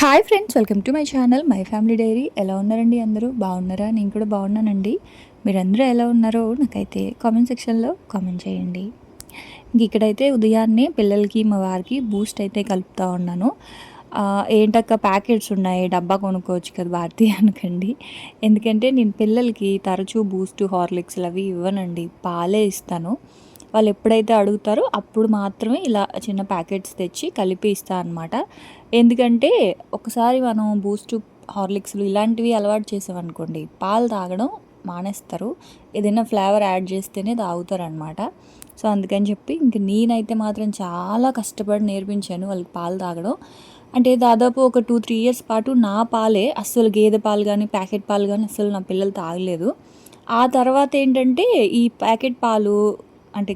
Hi friends welcome to my channel my family diary. ఎలా ఉన్నారండి అందరూ? బాగున్నారా? నేను కూడా బాగున్నానండి. మీరందరూ ఎలా ఉన్నారో నాకైతే కామెంట్ సెక్షన్లో కామెంట్ చేయండి. ఇంక ఇక్కడైతే ఉదయాన్నే పిల్లలకి మా వారికి బూస్ట్ అయితే కలుపుతూ ఉన్నాను. ఏంటక్క ప్యాకెట్స్ ఉన్నాయి డబ్బా కొనుక్కోవచ్చు కదా భారతి అనకండి. ఎందుకంటే నేను పిల్లలకి తరచూ బూస్ట్ హార్లిక్స్లు అవి ఇవ్వనండి. పాలే ఇస్తాను. వాళ్ళు ఎప్పుడైతే అడుగుతారో అప్పుడు మాత్రమే ఇలా చిన్న ప్యాకెట్స్ తెచ్చి కలిపి ఇస్తా అనమాట ఎందుకంటే ఒకసారి మనం బూస్ట్ హార్లిక్స్లు ఇలాంటివి అలవాటు చేసామనుకోండి పాలు తాగడం మానేస్తారు. ఏదైనా ఫ్లేవర్ యాడ్ చేస్తేనే తాగుతారనమాట సో అందుకని చెప్పి ఇంక నేనైతే మాత్రం చాలా కష్టపడి నేర్పించాను వాళ్ళకి పాలు తాగడం. అంటే దాదాపు ఒక టూ త్రీ ఇయర్స్ పాటు నా పాలే అస్సలు గేదె పాలు కానీ ప్యాకెట్ పాలు కానీ అస్సలు నా పిల్లలు తాగలేదు. ఆ తర్వాత ఏంటంటే ఈ ప్యాకెట్ పాలు అంటే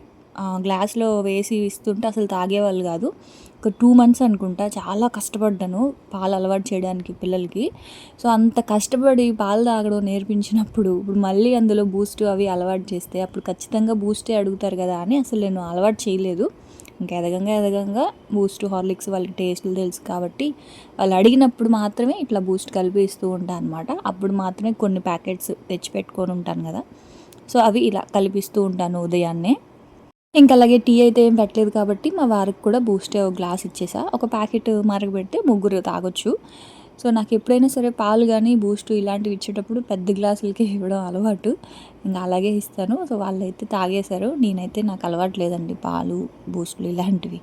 గ్లాస్లో వేసి ఇస్తుంటే అసలు తాగేవాళ్ళు కాదు. ఒక టూ మంత్స్ అనుకుంటా చాలా కష్టపడ్డాను పాలు అలవాటు చేయడానికి పిల్లలకి. సో అంత కష్టపడి పాలు తాగడం నేర్పించినప్పుడు ఇప్పుడు మళ్ళీ అందులో బూస్ట్ అవి అలవాటు చేస్తే అప్పుడు ఖచ్చితంగా బూస్టే అడుగుతారు కదా అని అసలు నేను అలవాటు చేయలేదు. ఇంకా ఎదగంగా ఎదగంగా బూస్ట్ హార్లిక్స్ వాళ్ళకి టేస్ట్లు తెలుసు కాబట్టి వాళ్ళు అడిగినప్పుడు మాత్రమే ఇట్లా బూస్ట్ కలిపి ఇస్తూ ఉంటాను అనమాట అప్పుడు మాత్రమే కొన్ని ప్యాకెట్స్ తెచ్చి పెట్టుకొని ఉంటాను కదా. సో అవి ఇలా కలిపిస్తూ ఉంటాను ఉదయాన్నే. ఇంకా అలాగే టీ అయితే ఏం పెట్టలేదు కాబట్టి మా వారికి కూడా బూస్ట్ ఒక గ్లాస్ ఇచ్చేసా. ఒక ప్యాకెట్ మరగబెడితే ముగ్గురు తాగొచ్చు. సో నాకు ఎప్పుడైనా సరే పాలు కానీ బూస్ట్ ఇలాంటివి ఇచ్చేటప్పుడు పెద్ద గ్లాసులకి ఇవ్వడం అలవాటు. ఇంకా అలాగే ఇస్తాను. సో వాళ్ళైతే తాగేశారు. నేనైతే నాకు అలవాటు లేదండి పాలు బూస్టులు ఇలాంటివి.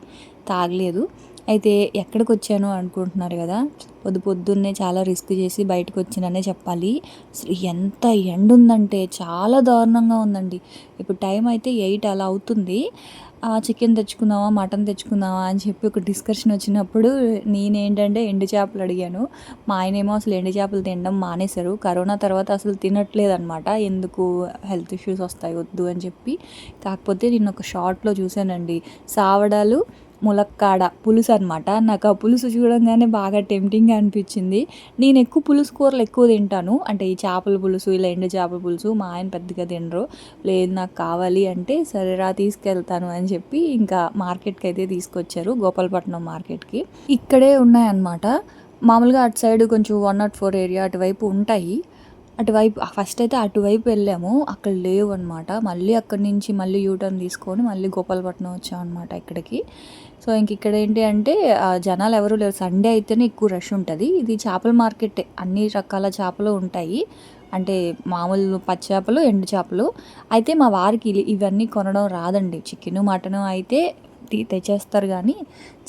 తాగలేదు. అయితే ఎక్కడికి వచ్చాను అనుకుంటున్నారు కదా పొద్దు పొద్దున్నే చాలా రిస్క్ చేసి బయటకు వచ్చిననే చెప్పాలి. అసలు ఎంత ఎండ ఉందంటే చాలా దారుణంగా ఉందండి. ఇప్పుడు టైం అయితే ఎయిట్ అలా అవుతుంది. చికెన్ తెచ్చుకుందామా మటన్ తెచ్చుకుందామా అని చెప్పి ఒక డిస్కషన్ వచ్చినప్పుడు నేనేంటంటే ఎండు చేపలు అడిగాను. మా ఆయనేమో అసలు ఎండు చేపలు తినడం మానేశారు. కరోనా తర్వాత అసలు తినట్లేదు అనమాట ఎందుకు హెల్త్ ఇష్యూస్ వస్తాయి వద్దు అని చెప్పి. కాకపోతే నేను ఒక షార్ట్లో చూశానండి. సావడాలు ములక్కాడ పులుసు అనమాట నాకు ఆ పులుసు చూడంగానే బాగా టెంప్టింగ్గా అనిపించింది. నేను ఎక్కువ పులుసు కూరలు ఎక్కువ తింటాను. అంటే ఈ చేపల పులుసు ఇలా ఎండు చేపల పులుసు మా ఆయన పెద్దగా తినరు. లేదు నాకు కావాలి అంటే సరేరా తీసుకెళ్తాను అని చెప్పి ఇంకా మార్కెట్కి అయితే తీసుకొచ్చారు. గోపాలపట్నం మార్కెట్కి. ఇక్కడే ఉన్నాయన్నమాట. మామూలుగా అటు సైడ్ కొంచెం వన్ నాట్ ఫోర్ ఏరియా అటువైపు ఉంటాయి. అటువైపు ఫస్ట్ అయితే అటువైపు వెళ్ళాము. అక్కడ లేవు అనమాట మళ్ళీ అక్కడి నుంచి మళ్ళీ యూటర్న్ తీసుకొని మళ్ళీ గోపాలపట్నం వచ్చాం అనమాట ఇక్కడికి. సో ఇంక ఇక్కడ ఏంటి అంటే జనాలు ఎవరు లేరు. సండే అయితేనే ఎక్కువ రష్ ఉంటుంది. ఇది చేపల మార్కెట్ అన్ని రకాల చేపలు ఉంటాయి. అంటే మామూలు పచ్చి చేపలు ఎండు చేపలు. అయితే మా వారికి ఇవన్నీ కొనడం రాదండి. చికెన్ మటన్ అయితే తీ- తెచ్చేస్తారు కానీ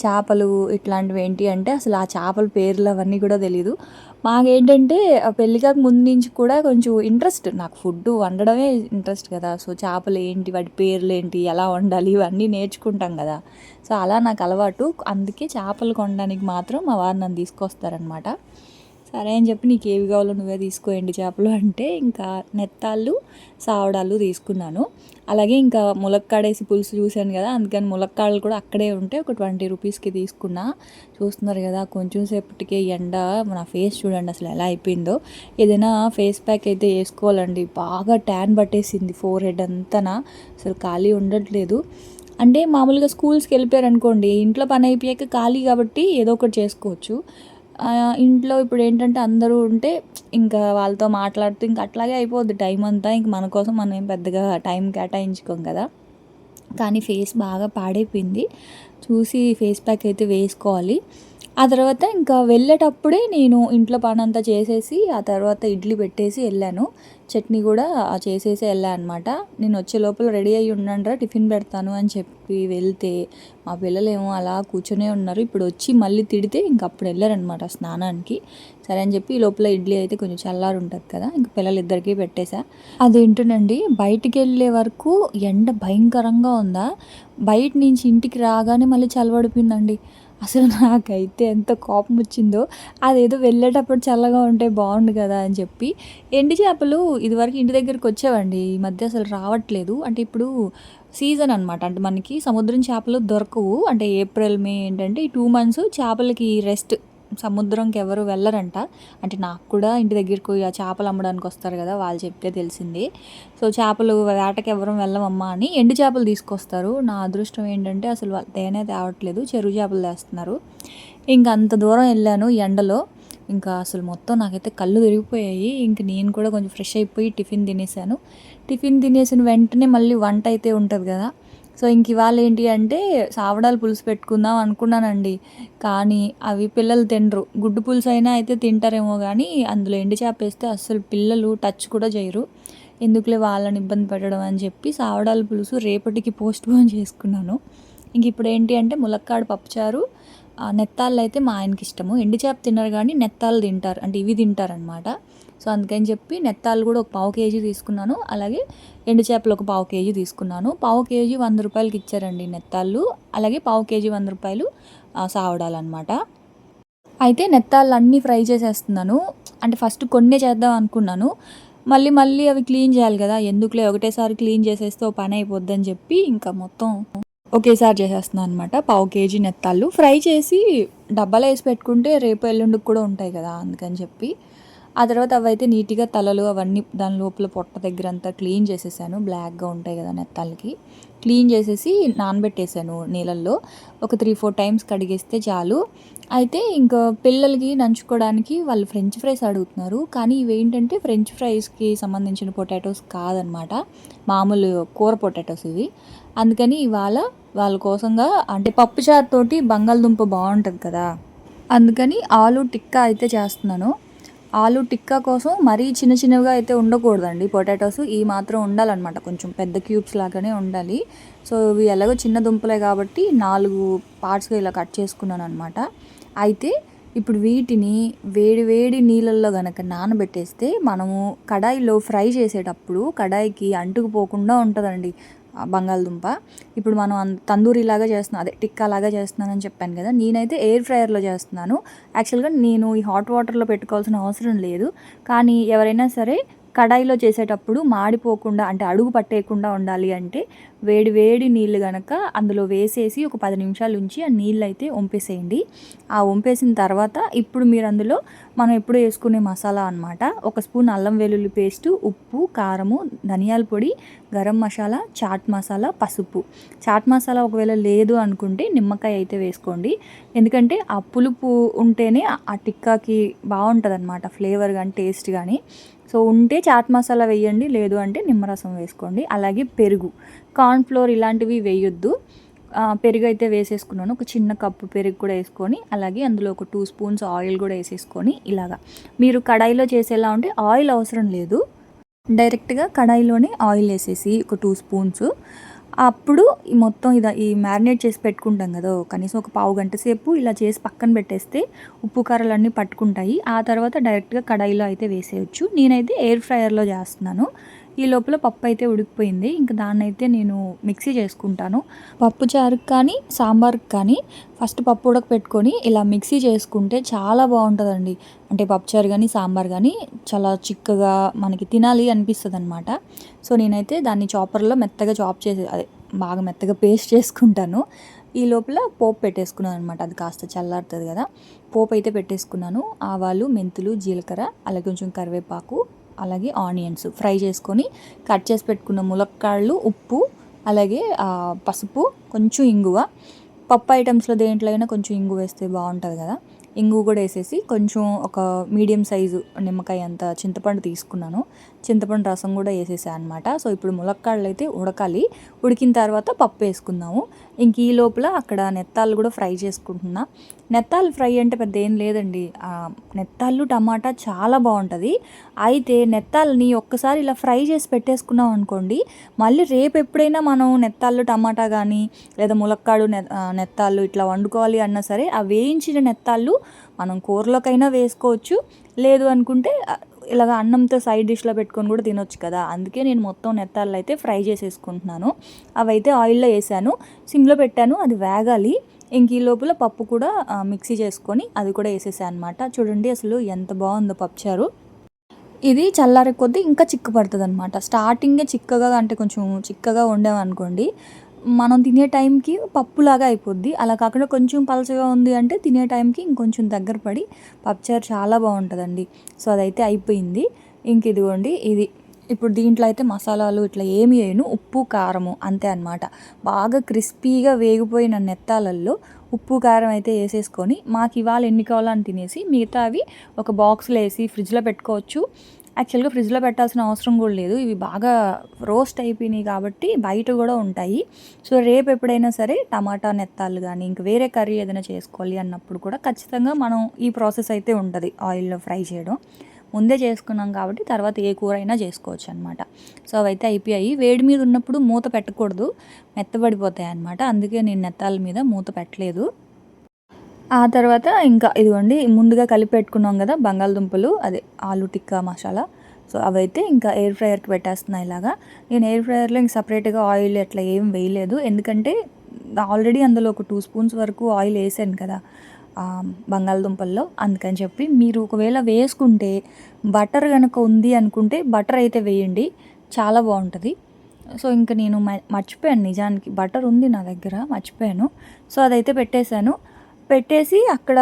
చేపలు ఇట్లాంటివి ఏంటి అంటే అసలు ఆ చేపల పేర్లు అవన్నీ కూడా తెలీదు. మాకేంటంటే ఆ పెళ్ళికాక ముందు నుంచి కూడా కొంచెం ఇంట్రెస్ట్. నాకు ఫుడ్ వండడమే ఇంట్రెస్ట్ కదా. సో చేపలు ఏంటి వాటి పేర్లు ఏంటి ఎలా వండాలి ఇవన్నీ నేర్చుకుంటాం కదా. సో అలా నాకు అలవాటు. అందుకే చేపలు కొనడానికి మాత్రం మా వారు నన్ను తీసుకొస్తారనమాట సరే అని చెప్పి నీకు ఏవి కావాలో నువ్వే తీసుకోండి చేపలు అంటే ఇంకా నెత్తాళ్ళు సావడాలు తీసుకున్నాను. అలాగే ఇంకా ములక్కాడేసి పులుసు చూశాను కదా అందుకని ములక్కాడలు కూడా అక్కడే ఉంటే ఒక ట్వంటీ రూపీస్కి తీసుకున్నా. చూస్తున్నారు కదా కొంచెం సేపటికే ఎండ నా ఫేస్ చూడండి అసలు ఎలా అయిపోయిందో. ఏదైనా ఫేస్ ప్యాక్ అయితే వేసుకోవాలండి. బాగా ట్యాన్ పట్టేసింది ఫోర్ హెడ్ అంతనా అసలు ఖాళీ ఉండట్లేదు. అంటే మామూలుగా స్కూల్స్కి వెళ్ళిపోయారు అనుకోండి ఇంట్లో పని అయిపోయాక ఖాళీ కాబట్టి ఏదో ఒకటి చేసుకోవచ్చు. ఇంట్లో ఇప్పుడు ఏంటంటే అందరూ ఉంటే ఇంకా వాళ్ళతో మాట్లాడుతూ ఇంకా అట్లాగే అయిపోద్ది టైం అంతా. ఇంక మన కోసం మనం ఏం పెద్దగా టైం కేటాయించుకోం కదా. కానీ ఫేస్ బాగా పాడైపోయింది. చూసి ఫేస్ ప్యాక్ అయితే వేసుకోవాలి. ఆ తర్వాత ఇంకా వెళ్ళేటప్పుడే నేను ఇంట్లో పనంతా చేసేసి ఆ తర్వాత ఇడ్లీ పెట్టేసి వెళ్ళాను. చట్నీ కూడా చేసేసి వెళ్ళాను అనమాట నేను వచ్చే లోపల రెడీ అయ్యి ఉండండిరా టిఫిన్ పెడతాను అని చెప్పి వెళ్తే మా పిల్లలేమో అలా కూర్చొనే ఉన్నారు. ఇప్పుడు వచ్చి మళ్ళీ తిడితే ఇంక అప్పుడు వెళ్ళారనమాట స్నానానికి. సరే అని చెప్పి ఈ లోపల ఇడ్లీ అయితే కొంచెం చల్లారు ఉంటుంది కదా ఇంక పిల్లలిద్దరికీ పెట్టేశా అదేంటోనండి బయటికి వెళ్ళే వరకు ఎండ భయంకరంగా ఉందా? బయట నుంచి ఇంటికి రాగానే మళ్ళీ చలవడిపోయిందండి. అసలు నాకైతే ఎంత కోపం వచ్చిందో అదేదో వెళ్ళేటప్పుడు చల్లగా ఉంటే బాగుండు కదా అని చెప్పి ఎండి చేపలు ఇదివరకు ఇంటి దగ్గరికి వచ్చేవండి. ఈ మధ్య అసలు రావట్లేదు. అంటే ఇప్పుడు సీజన్ అనమాట అంటే మనకి సముద్రం చేపలు దొరకవు. అంటే ఏప్రిల్ మే ఏంటంటే ఈ టూ మంత్స్ చేపలకి రెస్ట్ సముద్రంకి ఎవరు వెళ్ళరంట. అంటే నాకు కూడా ఇంటి దగ్గరికి ఆ చేపలు అమ్మడానికి వస్తారు కదా వాళ్ళు చెప్తే తెలిసింది. సో చేపలు వేటకి ఎవరు వెళ్ళమమ్మా అని ఎండు చేపలు తీసుకొస్తారు. నా అదృష్టం ఏంటంటే అసలు తేనే తేవట్లేదు చెరువు చేపలు తెస్తున్నారు. ఇంకా అంత దూరం వెళ్ళాను ఎండలో. ఇంకా అసలు మొత్తం నాకైతే కళ్ళు తిరిగిపోయాయి. ఇంక నేను కూడా కొంచెం ఫ్రెష్ అయిపోయి టిఫిన్ తినేసాను. టిఫిన్ తినేసిన వెంటనే మళ్ళీ వంట అయితే ఉంటుంది కదా సో ఇంక ఇవాళ ఏంటి అంటే సావడాలు పులుసు పెట్టుకుందాం అనుకున్నానండి. కానీ అవి పిల్లలు తినరు. గుడ్డు పులుసు అయినా అయితే తింటారేమో కానీ అందులో ఎండి చేప వేస్తే అస్సలు పిల్లలు టచ్ కూడా చేయరు. ఎందుకులే వాళ్ళని ఇబ్బంది పెట్టడం అని చెప్పి సావడాల పులుసు రేపటికి పోస్ట్ పోన్ చేసుకున్నాను. ఇంక ఇప్పుడు ఏంటి అంటే ములక్కాడు పప్పుచారు నెత్తాళ్ళు అయితే మా ఆయనకి ఇష్టము. ఎండి చేప తినరు కానీ నెత్తాలు తింటారు. అంటే ఇవి తింటారనమాట సో అందుకని చెప్పి నెత్తాలు కూడా ఒక పావు కేజీ తీసుకున్నాను. అలాగే ఎండు చేపలు ఒక పావు కేజీ తీసుకున్నాను. పావు కేజీ వంద రూపాయలకి ఇచ్చారండి నెత్తాళ్ళు. అలాగే పావు కేజీ వంద రూపాయలు సావడాలన్నమాట అయితే నెత్తాళ్ళు అన్నీ ఫ్రై చేసేస్తున్నాను. అంటే ఫస్ట్ కొన్నే చేద్దాం అనుకున్నాను. మళ్ళీ మళ్ళీ అవి క్లీన్ చేయాలి కదా. ఎందుకులే ఒకటేసారి క్లీన్ చేసేస్తే ఓ పని అయిపోద్దని చెప్పి ఇంకా మొత్తం ఒకేసారి చేసేస్తున్నాను అనమాట పావు కేజీ నెత్తాళ్ళు. ఫ్రై చేసి డబ్బాలో వేసి పెట్టుకుంటే రేపు ఎల్లుండికి కూడా ఉంటాయి కదా అందుకని చెప్పి. ఆ తర్వాత అవైతే నీట్గా తలలు అవన్నీ దాని లోపల పొట్ట దగ్గర అంతా క్లీన్ చేసేసాను. బ్లాక్గా ఉంటాయి కదా నెత్తాలకి. క్లీన్ చేసేసి నానబెట్టేసాను నీళ్ళల్లో. ఒక త్రీ ఫోర్ టైమ్స్ కడిగేస్తే చాలు. అయితే ఇంకా పిల్లలకి నంచుకోవడానికి వాళ్ళు ఫ్రెంచ్ ఫ్రైస్ అడుగుతున్నారు. కానీ ఇవి ఏంటంటే ఫ్రెంచ్ ఫ్రైస్కి సంబంధించిన పొటాటోస్ కాదనమాట. మామూలు కూర పొటాటోస్ ఇవి. అందుకని ఇవాళ వాళ్ళ కోసంగా అంటే పప్పుచారుతోటి బంగాళదుంప బాగుంటుంది కదా. అందుకని ఆలు టిక్కా అయితే చేస్తున్నాను. ఆలు టిక్కా కోసం మరీ చిన్న చిన్నవిగా అయితే ఉండకూడదండి. పొటాటోస్ ఈ మాత్రం ఉండాలన్నమాట. కొంచెం పెద్ద క్యూబ్స్ లాగానే ఉండాలి. సో ఇవి ఎలాగో చిన్న దుంపలే కాబట్టి నాలుగు పార్ట్స్గా ఇలా కట్ చేసుకున్నాను అనమాట అయితే ఇప్పుడు వీటిని వేడి వేడి నీళ్ళల్లో కనుక నానబెట్టేస్తే మనము కడాయిలో ఫ్రై చేసేటప్పుడు కడాయికి అంటుకుపోకుండా ఉంటుందండి. బంగాళదుంప. ఇప్పుడు మనం తందూరిలాగా చేస్తున్నాం అదే టిక్కాలాగా చేస్తున్నానని చెప్పాను కదా నేనైతే ఎయిర్ ఫ్రైయర్లో చేస్తున్నాను. యాక్చువల్గా నేను ఈ హాట్ వాటర్లో పెట్టుకోవాల్సిన అవసరం లేదు. కానీ ఎవరైనా సరే కడాయిలో చేసేటప్పుడు మాడిపోకుండా అంటే అడుగు పట్టేయకుండా ఉండాలి అంటే వేడి వేడి నీళ్ళు కనుక అందులో వేసేసి ఒక పది నిమిషాలు ఉంచి ఆ నీళ్ళు అయితే వంపేసేయండి. ఆ వంపేసిన తర్వాత ఇప్పుడు మీరు అందులో మనం ఎప్పుడు వేసుకునే మసాలా అనమాట ఒక స్పూన్ అల్లం వెల్లుల్లి పేస్టు ఉప్పు కారము ధనియాల పొడి గరం మసాలా చాట్ మసాలా పసుపు. చాట్ మసాలా ఒకవేళ లేదు అనుకుంటే నిమ్మకాయ అయితే వేసుకోండి. ఎందుకంటే ఆ పులుపు ఉంటేనే ఆ టిక్కాకి బాగుంటుంది అనమాట ఫ్లేవర్ కానీ టేస్ట్ కానీ సో ఉంటే చాట్ మసాలా వేయండి లేదు అంటే నిమ్మరసం వేసుకోండి. అలాగే పెరుగు. కార్న్ఫ్లోర్ ఇలాంటివి వేయొద్దు. పెరుగు అయితే వేసేసుకున్నాను. ఒక చిన్న కప్పు పెరుగు కూడా వేసుకొని అలాగే అందులో ఒక టూ స్పూన్స్ ఆయిల్ కూడా వేసేసుకొని ఇలాగా. మీరు కడాయిలో చేసేలా ఉంటే ఆయిల్ అవసరం లేదు. డైరెక్ట్గా కడాయిలోనే ఆయిల్ వేసేసి ఒక టూ స్పూన్స్. అప్పుడు ఈ మొత్తం ఇదా ఈ మ్యారినేట్ చేసి పెట్టుకుంటాం కదా కనీసం ఒక పావు గంట సేపు ఇలా చేసి పక్కన పెట్టేస్తే ఉప్పు కారాలన్నీ పట్టుకుంటాయి. ఆ తర్వాత డైరెక్ట్గా కడాయిలో అయితే వేసేయచ్చు. నేనైతే ఎయిర్ ఫ్రైయర్లో చేస్తున్నాను. ఈ లోపల పప్పు అయితే ఉడికిపోయింది. ఇంకా దాన్ని అయితే నేను మిక్సీ చేసుకుంటాను. పప్పు చారుకు కానీ సాంబార్కి కానీ ఫస్ట్ పప్పు ఉడకపెట్టుకొని ఇలా మిక్సీ చేసుకుంటే చాలా బాగుంటుందండి. అంటే పప్పుచారు కానీ సాంబార్ కానీ చాలా చిక్కగా మనకి తినాలి అనిపిస్తుంది అనమాట సో నేనైతే దాన్ని చాపర్లో మెత్తగా చాప్ చేసే అదే బాగా మెత్తగా పేస్ట్ చేసుకుంటాను. ఈ లోపల పోపు పెట్టేసుకున్నాను అనమాట అది కాస్త చల్లారుతుంది కదా. పోపు అయితే పెట్టేసుకున్నాను. ఆవాలు మెంతులు జీలకర్ర అలాగే కొంచెం కరివేపాకు అలాగే ఆనియన్స్ ఫ్రై చేసుకొని కట్ చేసి పెట్టుకున్న ములక్కాళ్ళు ఉప్పు అలాగే పసుపు కొంచెం ఇంగువ. పప్పు ఐటమ్స్లో దేంట్లో అయినా కొంచెం ఇంగు వేస్తే బాగుంటుంది కదా. ఇంగు కూడా వేసేసి కొంచెం ఒక మీడియం సైజు నిమ్మకాయ అంత చింతపండు తీసుకున్నాను. చింతపండు రసం కూడా వేసేసాను అనమాట సో ఇప్పుడు ములక్కాడలు అయితే ఉడకాలి. ఉడికిన తర్వాత పప్పు వేసుకుందాము. ఇంక ఈ లోపల అక్కడ నెత్తాలు కూడా ఫ్రై చేసుకుంటున్నా. నెత్తాలు ఫ్రై అంటే పెద్ద ఏం లేదండి. నెత్తాళ్ళు టమాటా చాలా బాగుంటుంది. అయితే నెత్తాలని ఒక్కసారి ఇలా ఫ్రై చేసి పెట్టేసుకున్నాం అనుకోండి మళ్ళీ రేపు ఎప్పుడైనా మనం నెత్తాళ్ళు టమాటా కానీ లేదా ములక్కాడు నెత్తాళ్ళు ఇట్లా వండుకోవాలి అన్నా సరే ఆ వేయించిన నెత్తాళ్ళు మనం కూరలోకైనా వేసుకోవచ్చు. లేదు అనుకుంటే ఇలాగ అన్నంతో సైడ్ డిష్లో పెట్టుకొని కూడా తినొచ్చు కదా. అందుకే నేను మొత్తం నెత్తాళ్ళు అయితే ఫ్రై చేసేసుకుంటున్నాను. అవైతే ఆయిల్లో వేసాను. సిమ్లో పెట్టాను. అది వేగాలి. ఇంక ఈ లోపల పప్పు కూడా మిక్సీ చేసుకొని అది కూడా వేసేసాను అనమాట చూడండి అసలు ఎంత బాగుందో పప్పుచారు ఇది చల్లారే కొద్దీ ఇంకా చిక్కు పడుతుంది అనమాట స్టార్టింగే చిక్కగా అంటే కొంచెం చిక్కగా వండామనుకోండి మనం తినే టైంకి పప్పులాగా అయిపోద్ది. అలా కాకుండా కొంచెం పలచగా ఉంది అంటే తినే టైంకి ఇంకొంచెం దగ్గర పడి పప్పుచారు చాలా బాగుంటుందండి. సో అదైతే అయిపోయింది. ఇంక ఇదిగోండి ఇది ఇప్పుడు దీంట్లో అయితే మసాలాలు ఇట్లా ఏమి వేయను ఉప్పు కారము అంతే అనమాట బాగా క్రిస్పీగా వేగిపోయిన నెత్తాలల్లో ఉప్పు కారం అయితే వేసేసుకొని మాకు ఇవాళ ఎన్ని కావాలని తినేసి మిగతా అవి ఒక బాక్స్లో వేసి ఫ్రిడ్జ్లో పెట్టుకోవచ్చు. యాక్చువల్గా ఫ్రిడ్జ్లో పెట్టాల్సిన అవసరం కూడా లేదు. ఇవి బాగా రోస్ట్ అయిపోయినాయి కాబట్టి బయట కూడా ఉంటాయి. సో రేపు ఎప్పుడైనా సరే టమాటా నెత్తాలు కానీ ఇంక వేరే కర్రీ ఏదైనా చేసుకోవాలి అన్నప్పుడు కూడా ఖచ్చితంగా మనం ఈ ప్రాసెస్ అయితే ఉంటుంది ఆయిల్లో ఫ్రై చేయడం. ముందే చేసుకున్నాం కాబట్టి తర్వాత ఏ కూర అయినా చేసుకోవచ్చు అనమాట సో అవైతే అయిపోయాయి. వేడి మీద ఉన్నప్పుడు మూత పెట్టకూడదు. మెత్తబడిపోతాయి అనమాట అందుకే నేను నెత్తాల మీద మూత పెట్టలేదు. ఆ తర్వాత ఇంకా ఇదిగోండి ముందుగా కలిపి పెట్టుకున్నాం కదా బంగాళదుంపలు అదే ఆలు టిక్కా మసాలా. సో అవైతే ఇంకా ఎయిర్ ఫ్రయర్కి పెట్టేస్తున్నాయి ఇలాగా. నేను ఎయిర్ ఫ్రైయర్లో ఇంక సపరేట్గా ఆయిల్ అట్లా ఏం వేయలేదు. ఎందుకంటే ఆల్రెడీ అందులో ఒక టూ స్పూన్స్ వరకు ఆయిల్ వేసాను కదా. బంగాళదుంపల్లో. అందుకని చెప్పి మీరు ఒకవేళ వేసుకుంటే బటర్ కనుక ఉంది అనుకుంటే బటర్ అయితే వేయండి. చాలా బాగుంటుంది. సో ఇంకా నేను మర్చిపోయాను నిజానికి. బటర్ ఉంది నా దగ్గర మర్చిపోయాను. సో అదైతే పెట్టేశాను. పెట్టేసి అక్కడ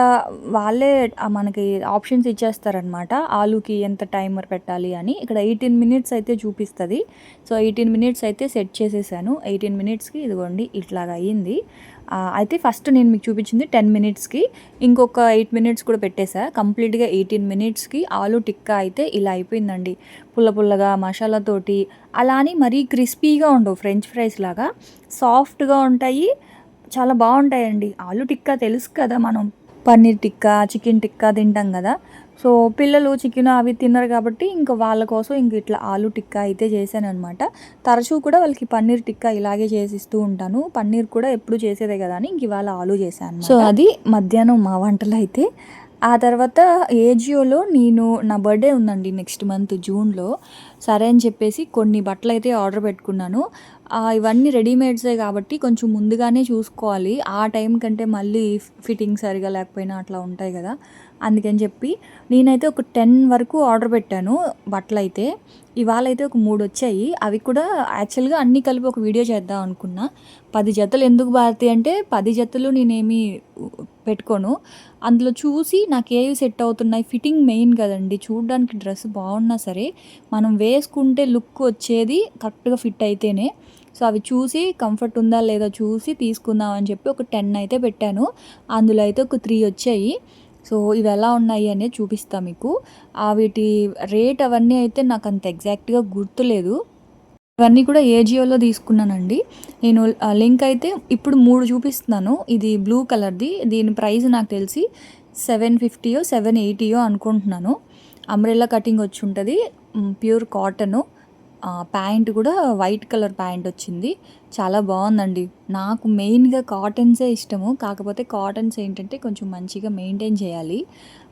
వాళ్ళే మనకి ఆప్షన్స్ ఇచ్చేస్తారనమాట ఆలూకి ఎంత టైమర్ పెట్టాలి అని. ఇక్కడ ఎయిటీన్ మినిట్స్ అయితే చూపిస్తుంది. సో ఎయిటీన్ మినిట్స్ అయితే సెట్ చేసేసాను. ఎయిటీన్ మినిట్స్కి ఇదిగోండి ఇట్లాగా అయ్యింది. అయితే ఫస్ట్ నేను మీకు చూపించింది టెన్ మినిట్స్కి ఇంకొక ఎయిట్ మినిట్స్ కూడా పెట్టేశా కంప్లీట్గా ఎయిటీన్ మినిట్స్కి ఆలు టిక్కా అయితే ఇలా అయిపోయిందండి. పుల్ల పుల్లగా మసాలాతోటి అలా అని మరీ క్రిస్పీగా ఉండవు ఫ్రెంచ్ ఫ్రైస్ లాగా. సాఫ్ట్గా ఉంటాయి చాలా బాగుంటాయండి. ఆలు టిక్కా తెలుసు కదా మనం. పన్నీర్ టిక్కా చికెన్ టిక్కా తింటాం కదా. సో పిల్లలు చికెన్ అవి తిన్నారు కాబట్టి ఇంకా వాళ్ళ కోసం ఇంక ఇట్లా ఆలు టిక్కా అయితే చేశాను అనమాట తరచూ కూడా వాళ్ళకి పన్నీర్ టిక్కా ఇలాగే చేసిస్తూ ఉంటాను. పన్నీర్ కూడా ఎప్పుడు చేసేదే కదా అని ఇంక ఇవాళ ఆలు చేశాను సో అది మధ్యాహ్నం మా వంటలు అయితే. ఆ తర్వాత ఏజియోలో నేను నా బర్త్డే ఉందండి నెక్స్ట్ మంత్ జూన్లో. సరే అని చెప్పేసి కొన్ని బట్టలు అయితే ఆర్డర్ పెట్టుకున్నాను. ఇవన్నీ రెడీమేడ్సే కాబట్టి కొంచెం ముందుగానే చూసుకోవాలి. ఆ టైం కంటే మళ్ళీ ఫిట్టింగ్ సరిగా లేకపోయినా అట్లా ఉంటాయి కదా. అందుకని చెప్పి నేనైతే ఒక టెన్ వరకు ఆర్డర్ పెట్టాను బట్టలు అయితే ఇవాళ అయితే ఒక మూడు వచ్చాయి. అవి కూడా యాక్చువల్గా అన్నీ కలిపి ఒక వీడియో చేద్దాం అనుకున్నా. పది జతలు ఎందుకు భారతి అంటే పది జతలు నేనేమి పెట్టుకోను. అందులో చూసి నాకు ఏవి సెట్ అవుతున్నాయి. ఫిట్టింగ్ మెయిన్ కదండి. చూడడానికి డ్రెస్ బాగున్నా సరే మనం వేసుకుంటే లుక్ వచ్చేది కరెక్ట్గా ఫిట్ అయితేనే. సో అవి చూసి కంఫర్ట్ ఉందా లేదా చూసి తీసుకుందాం అని చెప్పి ఒక టెన్ అయితే పెట్టాను. అందులో అయితే ఒక త్రీ వచ్చాయి. సో ఇవి ఎలా ఉన్నాయి అనేది చూపిస్తాను మీకు. వీటి రేట్ అవన్నీ అయితే నాకు అంత ఎగ్జాక్ట్గా గుర్తులేదు. ఇవన్నీ కూడా ఏజియోలో తీసుకున్నానండి. నేను లింక్ అయితే ఇప్పుడు మూడు చూపిస్తున్నాను. ఇది బ్లూ కలర్ది. దీని ప్రైస్ నాకు తెలిసి సెవెన్ ఫిఫ్టీయో సెవెన్ ఎయిటీయో అనుకుంటున్నాను. అంబ్రెల్లా కటింగ్ వచ్చి ఉంటుంది. Pure cotton. ప్యాంట్ కూడా వైట్ కలర్ ప్యాంట్ వచ్చింది. చాలా బాగుందండి. నాకు మెయిన్గా కాటన్సే ఇష్టము. కాకపోతే కాటన్స్ ఏంటంటే కొంచెం మంచిగా మెయింటైన్ చేయాలి.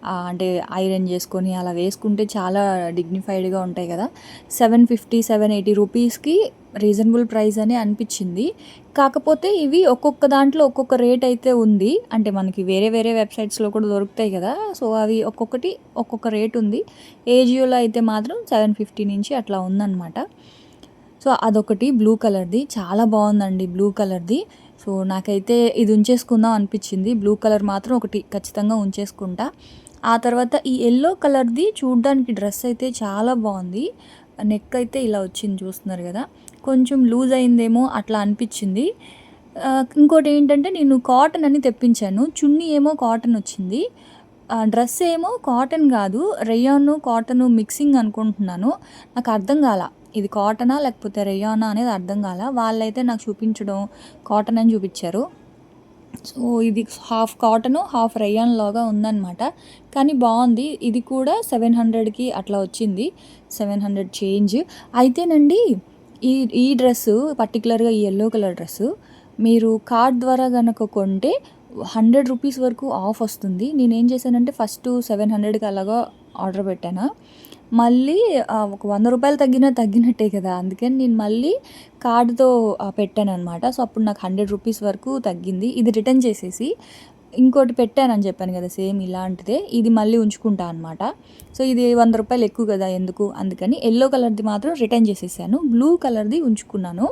అంటే ఐరన్ చేసుకొని అలా వేసుకుంటే చాలా డిగ్నిఫైడ్గా ఉంటాయి కదా. సెవెన్ ఫిఫ్టీ సెవెన్ ఎయిటీ రూపీస్కి రీజనబుల్ ప్రైస్ అని అనిపించింది. కాకపోతే ఇవి ఒక్కొక్క దాంట్లో ఒక్కొక్క రేట్ అయితే ఉంది. అంటే మనకి వేరే వేరే వెబ్సైట్స్లో కూడా దొరుకుతాయి కదా. సో అవి ఒక్కొక్కటి ఒక్కొక్క రేట్ ఉంది. ఏజియోలో అయితే మాత్రం సెవెన్ ఫిఫ్టీ నుంచి అట్లా ఉందన్నమాట. సో అదొకటి బ్లూ కలర్ది. చాలా బాగుందండి బ్లూ కలర్ది. సో నాకైతే ఇది ఉంచేసుకుందాం అనిపించింది. బ్లూ కలర్ మాత్రం ఒకటి ఖచ్చితంగా ఉంచేసుకుంటా. ఆ తర్వాత ఈ ఎల్లో కలర్ది చూడడానికి డ్రెస్ అయితే చాలా బాగుంది. నెక్ అయితే ఇలా వచ్చింది చూస్తున్నారు కదా. కొంచెం లూజ్ అయిందేమో అట్లా అనిపించింది. ఇంకోటి ఏంటంటే నేను కాటన్ అని తెప్పించాను. చున్నీ ఏమో కాటన్ వచ్చింది. డ్రెస్ ఏమో కాటన్ కాదు రేయాను కాటన్ మిక్సింగ్ అనుకుంటున్నాను. నాకు అర్థం కాల ఇది కాటనా లేకపోతే రేయానా అనేది అర్థం కాల. వాళ్ళైతే నాకు చూపించడం కాటన్ అని చూపించారు. సో ఇది హాఫ్ కాటను హాఫ్ రేయాన్ లాగా ఉందన్నమాట. కానీ బాగుంది. ఇది కూడా సెవెన్ హండ్రెడ్కి అట్లా వచ్చింది. Seven hundred change. అయితేనండి ఈ ఈ డ్రెస్సు పర్టికులర్గా ఈ ఎల్లో కలర్ డ్రెస్సు మీరు కార్డ్ ద్వారా కనుక కొంటే హండ్రెడ్ రూపీస్ వరకు ఆఫ్ వస్తుంది. నేను ఏం చేశానంటే ఫస్ట్ సెవెన్ హండ్రెడ్కి అలాగా ఆర్డర్ పెట్టాను. మళ్ళీ ఒక వంద రూపాయలు తగ్గినా తగ్గినట్టే కదా. అందుకని నేను మళ్ళీ కార్డుతో పెట్టాను అనమాట సో అప్పుడు నాకు హండ్రెడ్ రూపీస్ వరకు తగ్గింది. ఇది రిటర్న్ చేసేసి ఇంకోటి పెట్టానని చెప్పాను కదా సేమ్ ఇలాంటిదే. ఇది మళ్ళీ ఉంచుకుంటా అనమాట సో ఇది వంద రూపాయలు ఎక్కువ కదా ఎందుకు? అందుకని ఎల్లో కలర్ది మాత్రం రిటర్న్ చేసేసాను. బ్లూ కలర్ది ఉంచుకున్నాను.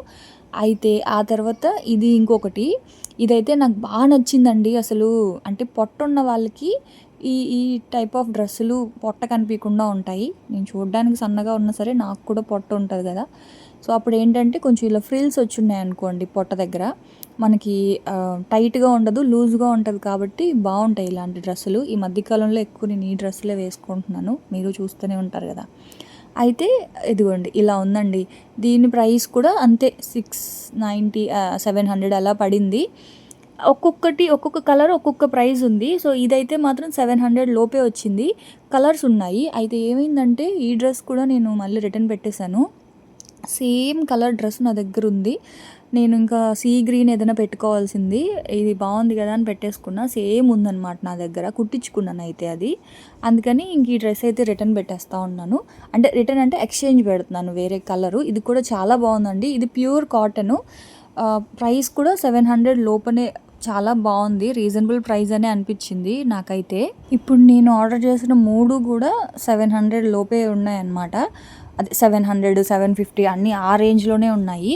అయితే ఆ తర్వాత ఇది ఇంకొకటి. ఇదైతే నాకు బాగా నచ్చిందండి. అసలు అంటే పొట్టున్న వాళ్ళకి ఈ ఈ టైప్ ఆఫ్ డ్రెస్సులు పొట్ట కనిపించకుండా ఉంటాయి. నేను చూడడానికి సన్నగా ఉన్నా సరే నాకు కూడా పొట్ట ఉంటుంది కదా. సో అప్పుడు ఏంటంటే కొంచెం ఇలా ఫ్రిల్స్ వచ్చున్నాయి అనుకోండి పొట్ట దగ్గర. మనకి టైట్గా ఉండదు లూజ్గా ఉంటుంది కాబట్టి బాగుంటాయి ఇలాంటి డ్రెస్సులు. ఈ మధ్యకాలంలో ఎక్కువ నేను ఈ డ్రెస్సులే వేసుకుంటున్నాను. మీరు చూస్తూనే ఉంటారు కదా. అయితే ఇదిగోండి ఇలా ఉందండి. దీని ప్రైస్ కూడా అంతే సిక్స్ నైంటీ సెవెన్ హండ్రెడ్ అలా పడింది. ఒక్కొక్కటి ఒక్కొక్క కలర్ ఒక్కొక్క ప్రైస్ ఉంది. సో ఇదైతే మాత్రం సెవెన్ హండ్రెడ్ లోపే వచ్చింది. కలర్స్ ఉన్నాయి. అయితే ఏమైందంటే ఈ డ్రెస్ కూడా నేను మళ్ళీ రిటర్న్ పెట్టేశాను. సేమ్ కలర్ డ్రెస్ నా దగ్గర ఉంది. నేను ఇంకా సీ గ్రీన్ ఏదైనా పెట్టుకోవాల్సింది. ఇది బాగుంది కదా అని పెట్టేసుకున్నా. సేమ్ ఉందన్నమాట నా దగ్గర. కుట్టించుకున్నాను అయితే అది. అందుకని ఇంక ఈ డ్రెస్ అయితే రిటర్న్ పెట్టేస్తా ఉన్నాను. అంటే రిటర్న్ అంటే ఎక్స్చేంజ్ పెడుతున్నాను వేరే కలరు. ఇది కూడా చాలా బాగుందండి. ఇది ప్యూర్ కాటను. ప్రైస్ కూడా సెవెన్ హండ్రెడ్ లోపనే చాలా బాగుంది రీజనబుల్ ప్రైస్ అనే అనిపించింది నాకైతే. ఇప్పుడు నేను ఆర్డర్ చేసిన మూడు కూడా సెవెన్ హండ్రెడ్ లోపే ఉన్నాయన్నమాట. అదే సెవెన్ హండ్రెడ్ సెవెన్ ఫిఫ్టీ అన్నీ ఆ రేంజ్లోనే ఉన్నాయి.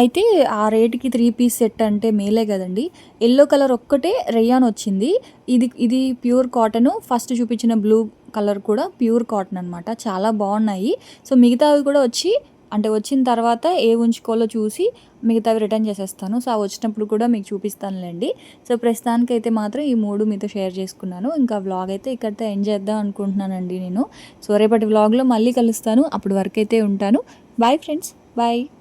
అయితే ఆ రేట్కి త్రీ పీస్ సెట్ అంటే మేలే కదండి. ఎల్లో కలర్ ఒక్కటే రేయాన్ వచ్చింది. ఇది ఇది ప్యూర్ కాటన్. ఫస్ట్ చూపించిన బ్లూ కలర్ కూడా ప్యూర్ కాటన్ అనమాట చాలా బాగున్నాయి. సో మిగతావి కూడా వచ్చి అంటే వచ్చిన తర్వాత ఏ ఉంచుకోవాలో చూసి మిగతావి రిటర్న్ చేసేస్తాను. సో వచ్చినప్పుడు కూడా మీకు చూపిస్తానులేండి. సో ప్రస్తుతానికైతే మాత్రం ఈ మూడు మీతో షేర్ చేసుకున్నాను. ఇంకా వ్లాగ్ అయితే ఇక్కడితో ఎండ్ చేద్దాం అనుకుంటున్నానండి నేను. సో రేపటి వ్లాగ్లో మళ్ళీ కలుస్తాను. అప్పటి వరకు అయితే ఉంటాను. Bye friends. బాయ్.